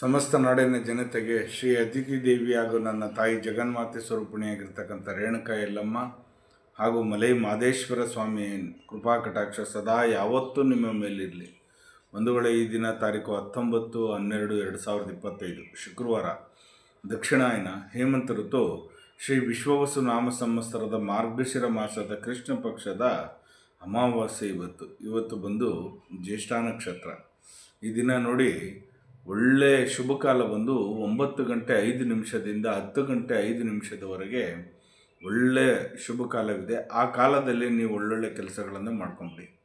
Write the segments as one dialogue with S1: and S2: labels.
S1: ಸಮಸ್ತ ನಾಡಿನ ಜನತೆಗೆ ಶ್ರೀ ಅತಿಥಿ ದೇವಿ ಹಾಗೂ ನನ್ನ ತಾಯಿ ಜಗನ್ಮಾತೆ ಸ್ವರೂಪಿಣಿಯಾಗಿರ್ತಕ್ಕಂಥ ರೇಣುಕಾ ಯಲ್ಲಮ್ಮ ಹಾಗೂ ಮಲೈ ಮಾದೇಶ್ವರ ಸ್ವಾಮಿ ಕೃಪಾ ಕಟಾಕ್ಷ ಸದಾ ಯಾವತ್ತೂ ನಿಮ್ಮ ಮೇಲಿರಲಿ. ಒಂದು ವೇಳೆ ಈ ದಿನ ತಾರೀಕು ಹತ್ತೊಂಬತ್ತು, ಹನ್ನೆರಡು, ಎರಡು ಸಾವಿರದ ಇಪ್ಪತ್ತೈದು, ಶುಕ್ರವಾರ ದಕ್ಷಿಣಾಯನ ಹೇಮಂತ ಋತು ಶ್ರೀ ವಿಶ್ವವಸು ನಾಮ ಸಂವತ್ಸರದ ಮಾರ್ಗಶಿರ ಮಾಸದ ಕೃಷ್ಣ ಪಕ್ಷದ ಅಮಾವಾಸ್ಯೆ ಇವತ್ತು. ಇವತ್ತು ಬಂದು ಜ್ಯೇಷ್ಠ ನಕ್ಷತ್ರ. ಈ ದಿನ ನೋಡಿ ಒಳ್ಳೆ ಶುಭ ಕಾಲ ಬಂದು ಒಂಬತ್ತು ಗಂಟೆ ಐದು ನಿಮಿಷದಿಂದ ಹತ್ತು ಗಂಟೆ ಐದು ನಿಮಿಷದವರೆಗೆ ಒಳ್ಳೆ ಶುಭ ಕಾಲವಿದೆ. ಆ ಕಾಲದಲ್ಲಿ ನೀವು ಒಳ್ಳೊಳ್ಳೆ ಕೆಲಸಗಳನ್ನು ಮಾಡ್ಕೊಂಬಿಡಿ.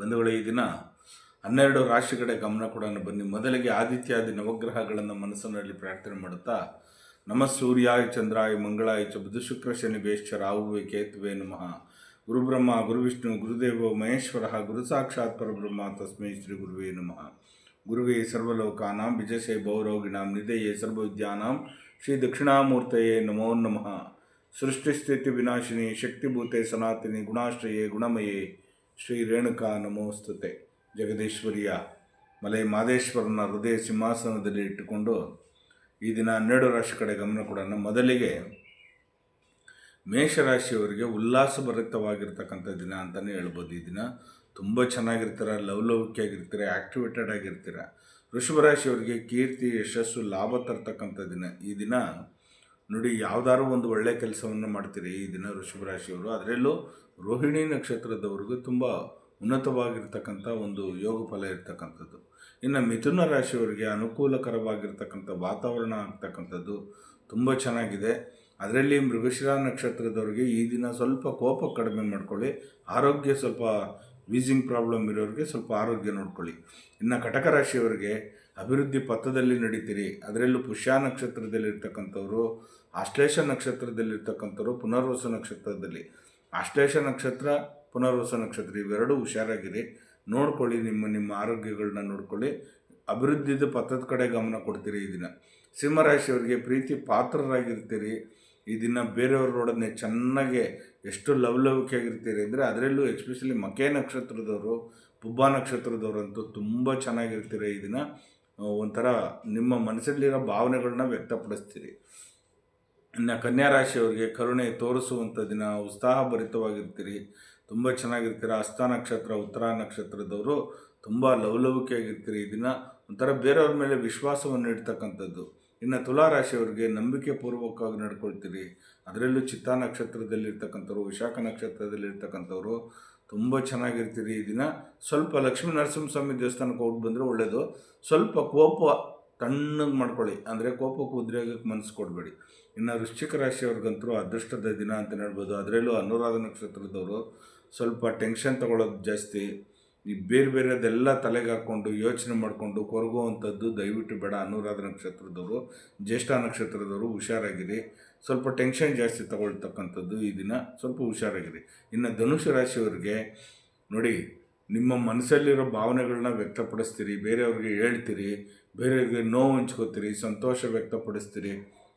S1: ಬಂಧುಗಳು, ಈ ದಿನ ಹನ್ನೆರಡು ರಾಶಿ ಕಡೆ ಗಮನ ಕೂಡ ಬನ್ನಿ. ಮೊದಲಿಗೆ ಆದಿತ್ಯಾದಿ ನವಗ್ರಹಗಳನ್ನು ಮನಸ್ಸಿನಲ್ಲಿ ಪ್ರಾರ್ಥನೆ ಮಾಡುತ್ತಾ, ನಮ ಸೂರ್ಯಾಯ, ಚಂದ್ರಾಯ, ಮಂಗಳಾಯ ಚ ಬುಧ, ಶುಕ್ರ, ಶನಿ ಬೇಶ್ಚ ರಾಹುವೆ ಕೇತುವೆ ನಮಃ. ಗುರುಬ್ರಹ್ಮ, ಗುರುವಿಷ್ಣು, ಗುರುದೇವ, ಮಹೇಶ್ವರ ಗುರು ಸಾಕ್ಷಾತ್ ಪರಬ್ರಹ್ಮ, ತಸ್ಮೈ ಶ್ರೀ ಗುರುವೇ ನಮಃ. ಗುರುವೇ ಸರ್ವಲೋಕಾನಾಂ ವಿಜಯಸೇ ಭೌರೋಗಿಣಾಂ ನಿಧಯೇ ಸರ್ವವಿದ್ಯಾನಾಂ ಶ್ರೀ ದಕ್ಷಿಣಾಮೂರ್ತಯೇ ನಮೋ ನಮಃ. ಸೃಷ್ಟಿಸ್ಥಿತಿ ವಿನಾಶಿನಿ, ಶಕ್ತಿಭೂತೆ ಸನಾತಿನಿ, ಗುಣಾಶ್ರಯೇ ಗುಣಮಯೇ ಶ್ರೀ ರೇಣುಕಾ ನಮೋಸ್ತುತೆ. ಜಗದೀಶ್ವರಿಯ ಮಲೆ ಮಾದೇಶ್ವರನ ಹೃದಯ ಸಿಂಹಾಸನದಲ್ಲಿ ಇಟ್ಟುಕೊಂಡು ಈ ದಿನ ಹನ್ನೆರಡು ರಾಶಿ ಕಡೆ ಗಮನ ಕೊಡೋಣ. ಮೊದಲಿಗೆ ಮೇಷರಾಶಿಯವರಿಗೆ ಉಲ್ಲಾಸಭರಿತವಾಗಿರ್ತಕ್ಕಂಥ ದಿನ ಅಂತಲೇ ಹೇಳ್ಬೋದು ಈ ದಿನ. ತುಂಬ ಚೆನ್ನಾಗಿರ್ತೀರ ಲವಲವಿಕೆಯಾಗಿರ್ತೀರ ಆ್ಯಕ್ಟಿವೇಟೆಡ್ ಆಗಿರ್ತೀರ ವೃಷಭ ರಾಶಿಯವರಿಗೆ ಕೀರ್ತಿ, ಯಶಸ್ಸು, ಲಾಭ ತರ್ತಕ್ಕಂಥ ದಿನ. ಈ ದಿನ ನೋಡಿ ಯಾವ್ದಾದ್ರು ಒಂದು ಒಳ್ಳೆಯ ಕೆಲಸವನ್ನು ಮಾಡ್ತೀರಿ ಈ ದಿನ ವೃಷಭ ರಾಶಿಯವರು. ಅದರಲ್ಲೂ ರೋಹಿಣಿ ನಕ್ಷತ್ರದವ್ರಿಗೂ ತುಂಬ ಉನ್ನತವಾಗಿರ್ತಕ್ಕಂಥ ಒಂದು ಯೋಗ ಫಲ ಇರ್ತಕ್ಕಂಥದ್ದು. ಇನ್ನು ಮಿಥುನ ರಾಶಿಯವರಿಗೆ ಅನುಕೂಲಕರವಾಗಿರ್ತಕ್ಕಂಥ ವಾತಾವರಣ ಆಗ್ತಕ್ಕಂಥದ್ದು ತುಂಬ ಚೆನ್ನಾಗಿದೆ. ಅದರಲ್ಲಿ ಮೃಗಶಿರ ನಕ್ಷತ್ರದವ್ರಿಗೆ ಈ ದಿನ ಸ್ವಲ್ಪ ಕೋಪ ಕಡಿಮೆ ಮಾಡ್ಕೊಳ್ಳಿ. ಆರೋಗ್ಯ ಸ್ವಲ್ಪ ವೀಸಿಂಗ್ ಪ್ರಾಬ್ಲಮ್ ಇರೋರಿಗೆ ಸ್ವಲ್ಪ ಆರೋಗ್ಯ ನೋಡ್ಕೊಳ್ಳಿ. ಇನ್ನು ಕಟಕ ರಾಶಿಯವರಿಗೆ ಅಭಿವೃದ್ಧಿ ಪಥದಲ್ಲಿ ನಡೀತೀರಿ. ಅದರಲ್ಲೂ ಪುಷ್ಯ ನಕ್ಷತ್ರದಲ್ಲಿರ್ತಕ್ಕಂಥವ್ರು ಆಶ್ಲೇಷ ನಕ್ಷತ್ರದಲ್ಲಿರ್ತಕ್ಕಂಥವ್ರು ಪುನರ್ವಸ ನಕ್ಷತ್ರದಲ್ಲಿ. ಆಶ್ಲೇಷ ನಕ್ಷತ್ರ, ಪುನರ್ವಸ ನಕ್ಷತ್ರ ಇವೆರಡೂ ಹುಷಾರಾಗಿರಿ. ನೋಡ್ಕೊಳ್ಳಿ ನಿಮ್ಮ ನಿಮ್ಮ ಆರೋಗ್ಯಗಳನ್ನ ನೋಡ್ಕೊಳ್ಳಿ. ಅಭಿವೃದ್ಧಿದ ಪಥದ ಕಡೆ ಗಮನ ಕೊಡ್ತೀರಿ ಈ ದಿನ. ಸಿಂಹರಾಶಿಯವರಿಗೆ ಪ್ರೀತಿ ಪಾತ್ರರಾಗಿರ್ತೀರಿ. ಈ ದಿನ ನೋಡೋದನ್ನೇ ಚೆನ್ನಾಗೆ ಎಷ್ಟು ಲವಲವಿಕೆಯಾಗಿರ್ತೀರಿ ಅಂದರೆ ಅದರಲ್ಲೂ ಎಕ್ಸ್ಪೆಷಲಿ ಮಕೆ ನಕ್ಷತ್ರದವರು, ಪುಬ್ಬ ನಕ್ಷತ್ರದವರಂತೂ ತುಂಬ ಚೆನ್ನಾಗಿರ್ತೀರಿ ಈ ದಿನ. ಒಂಥರ ನಿಮ್ಮ ಮನಸ್ಸಲ್ಲಿರೋ ಭಾವನೆಗಳನ್ನ ವ್ಯಕ್ತಪಡಿಸ್ತೀರಿ. ಇನ್ನು ಕನ್ಯಾ ರಾಶಿಯವರಿಗೆ ಕರುಣೆ ತೋರಿಸುವಂಥ ದಿನ, ಉತ್ಸಾಹಭರಿತವಾಗಿರ್ತೀರಿ. ತುಂಬ ಚೆನ್ನಾಗಿರ್ತೀರ. ಹಸ್ತ ನಕ್ಷತ್ರ, ಉತ್ತರ ನಕ್ಷತ್ರದವರು ತುಂಬ ಈ ದಿನ. ಒಂಥರ ಬೇರೆಯವ್ರ ಮೇಲೆ ವಿಶ್ವಾಸವನ್ನು ಇಡ್ತಕ್ಕಂಥದ್ದು. ಇನ್ನು ತುಲಾ ರಾಶಿಯವರಿಗೆ ನಂಬಿಕೆ ಪೂರ್ವಕವಾಗಿ ನಡ್ಕೊಳ್ತೀರಿ. ಅದರಲ್ಲೂ ಚಿತ್ತಾ ನಕ್ಷತ್ರದಲ್ಲಿರ್ತಕ್ಕಂಥವ್ರು, ವಿಶಾಖ ನಕ್ಷತ್ರದಲ್ಲಿರ್ತಕ್ಕಂಥವ್ರು ತುಂಬ ಚೆನ್ನಾಗಿರ್ತೀರಿ ಈ ದಿನ. ಸ್ವಲ್ಪ ಲಕ್ಷ್ಮೀ ನರಸಿಂಹಸ್ವಾಮಿ ದೇವಸ್ಥಾನಕ್ಕೆ ಹೋಗಿ ಬಂದರೆ ಒಳ್ಳೆಯದು ಸ್ವಲ್ಪ ಕೋಪ ತಣ್ಣಗೆ ಮಾಡ್ಕೊಳ್ಳಿ. ಅಂದರೆ ಕೋಪಕ್ಕೆ ಉದ್ರೇಗಕ್ಕೆ ಮನಸ್ಸು ಕೊಡಬೇಡಿ. ಇನ್ನು ವೃಶ್ಚಿಕ ರಾಶಿಯವ್ರಿಗಂತರೂ ಅದೃಷ್ಟದ ದಿನ ಅಂತ ಹೇಳ್ಬೋದು. ಅದರಲ್ಲೂ ಅನುರಾಧ ನಕ್ಷತ್ರದವರು ಸ್ವಲ್ಪ ಟೆನ್ಷನ್ ತಗೊಳ್ಳೋದು ಜಾಸ್ತಿ. ಈ ಬೇರೆ ಬೇರೆದೆಲ್ಲ ತಲೆಗೆ ಹಾಕ್ಕೊಂಡು ಯೋಚನೆ ಮಾಡಿಕೊಂಡು ಕೊರಗುವಂಥದ್ದು ದಯವಿಟ್ಟು ಬೇಡ ಅನುರಾಧ ನಕ್ಷತ್ರದವರು, ಜ್ಯೇಷ್ಠ ನಕ್ಷತ್ರದವರು ಹುಷಾರಾಗಿರಿ. ಸ್ವಲ್ಪ ಟೆನ್ಷನ್ ಜಾಸ್ತಿ ತಗೊಳ್ತಕ್ಕಂಥದ್ದು ಈ ದಿನ ಸ್ವಲ್ಪ ಹುಷಾರಾಗಿರಿ. ಇನ್ನು ಧನುಷ ರಾಶಿಯವರಿಗೆ ನೋಡಿ, ನಿಮ್ಮ ಮನಸ್ಸಲ್ಲಿರೋ ಭಾವನೆಗಳನ್ನ ವ್ಯಕ್ತಪಡಿಸ್ತೀರಿ, ಬೇರೆಯವ್ರಿಗೆ ಹೇಳ್ತೀರಿ, ಬೇರೆಯವ್ರಿಗೆ ನೋವು ಹಂಚ್ಕೋತೀರಿ, ಸಂತೋಷ ವ್ಯಕ್ತಪಡಿಸ್ತೀರಿ,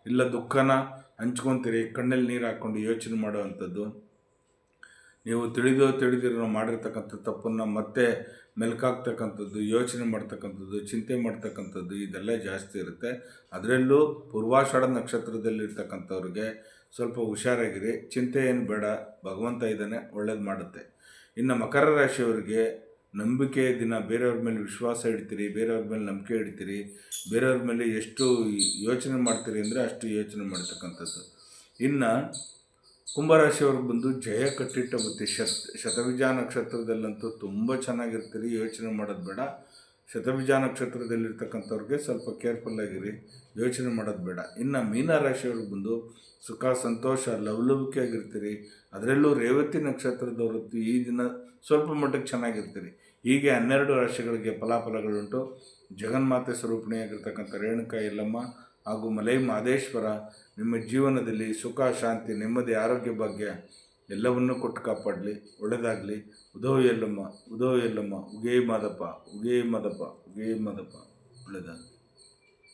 S1: ಇಲ್ಲ ದುಃಖನ ಹಂಚ್ಕೊತೀರಿ, ಕಣ್ಣಲ್ಲಿ ನೀರು ಹಾಕ್ಕೊಂಡು ಯೋಚನೆ ಮಾಡುವಂಥದ್ದು ನೀವು ತಿಳಿದೋ ತಿಳಿದಿರೋ ಮಾಡಿರ್ತಕ್ಕಂಥ ತಪ್ಪನ್ನು ಮತ್ತೆ ಮೆಲ್ಕಾಗ್ತಕ್ಕಂಥದ್ದು, ಯೋಚನೆ ಮಾಡ್ತಕ್ಕಂಥದ್ದು, ಚಿಂತೆ ಮಾಡ್ತಕ್ಕಂಥದ್ದು ಇದೆಲ್ಲ ಜಾಸ್ತಿ ಇರುತ್ತೆ. ಅದರಲ್ಲೂ ಪೂರ್ವಾಷಾಢ ನಕ್ಷತ್ರದಲ್ಲಿರ್ತಕ್ಕಂಥವ್ರಿಗೆ ಸ್ವಲ್ಪ ಹುಷಾರಾಗಿರಿ. ಚಿಂತೆ ಏನು ಬೇಡ, ಭಗವಂತ ಇದ್ದಾನೆ, ಒಳ್ಳೇದು ಮಾಡುತ್ತೆ. ಇನ್ನು ಮಕರ ರಾಶಿಯವರಿಗೆ ನಂಬಿಕೆ ದಿನ, ಬೇರೆಯವ್ರ ಮೇಲೆ ವಿಶ್ವಾಸ ಇಡ್ತೀರಿ, ಬೇರೆಯವ್ರ ಮೇಲೆ ನಂಬಿಕೆ ಇಡ್ತೀರಿ, ಬೇರೆಯವ್ರ ಮೇಲೆ ಎಷ್ಟು ಯೋಚನೆ ಮಾಡ್ತೀರಿ ಅಂದರೆ ಅಷ್ಟು ಯೋಚನೆ ಮಾಡ್ತಕ್ಕಂಥದ್ದು. ಇನ್ನು ಕುಂಭರಾಶಿಯವ್ರಿಗೆ ಬಂದು ಜಯ ಕಟ್ಟಿಟ್ಟ ಬುತ್ತಿ. ಶತ್ ಶತವಿಜ ನಕ್ಷತ್ರದಲ್ಲಂತೂ ತುಂಬ ಚೆನ್ನಾಗಿರ್ತೀರಿ, ಯೋಚನೆ ಮಾಡೋದು ಬೇಡ. ಶತವಿಜ ನಕ್ಷತ್ರದಲ್ಲಿರ್ತಕ್ಕಂಥವ್ರಿಗೆ ಸ್ವಲ್ಪ ಕೇರ್ಫುಲ್ಲಾಗಿರಿ ಯೋಚನೆ ಮಾಡೋದು ಬೇಡ. ಇನ್ನು ಮೀನ ರಾಶಿಯವ್ರಿಗೆ ಬಂದು ಸುಖ, ಸಂತೋಷ ಲವಲವಿಕೆಯಾಗಿರ್ತೀರಿ ಅದರಲ್ಲೂ ರೇವತಿ ನಕ್ಷತ್ರದವರು ಈ ದಿನ ಸ್ವಲ್ಪ ಮಟ್ಟಕ್ಕೆ ಚೆನ್ನಾಗಿರ್ತೀರಿ. ಹೀಗೆ ಹನ್ನೆರಡು ರಾಶಿಗಳಿಗೆ ಫಲಾಫಲಗಳುಂಟು. ಜಗನ್ಮಾತೆ ಸ್ವರೂಪಿಣಿಯಾಗಿರ್ತಕ್ಕಂಥ ರೇಣುಕಾ, ಯಲ್ಲಮ್ಮ ಹಾಗೂ ಮಲೈ ಮಹದೇಶ್ವರ, ನಿಮ್ಮ ಜೀವನದಲ್ಲಿ ಸುಖ, ಶಾಂತಿ, ನೆಮ್ಮದಿ, ಆರೋಗ್ಯ ಭಾಗ್ಯ ಎಲ್ಲವನ್ನೂ ಕೊಟ್ಟು ಕಾಪಾಡಲಿ. ಒಳ್ಳೆಯದಾಗಲಿ ಉದೋ ಎಲ್ಲಮ್ಮ ಉದೋ ಎಲ್ಲಮ್ಮ. ಉಗೇ ಮಾದಪ್ಪ ಉಗೇ ಮಾದಪ್ಪ ಉಗೇ ಮಾದಪ್ಪ. ಒಳ್ಳೆಯದಾಗಲಿ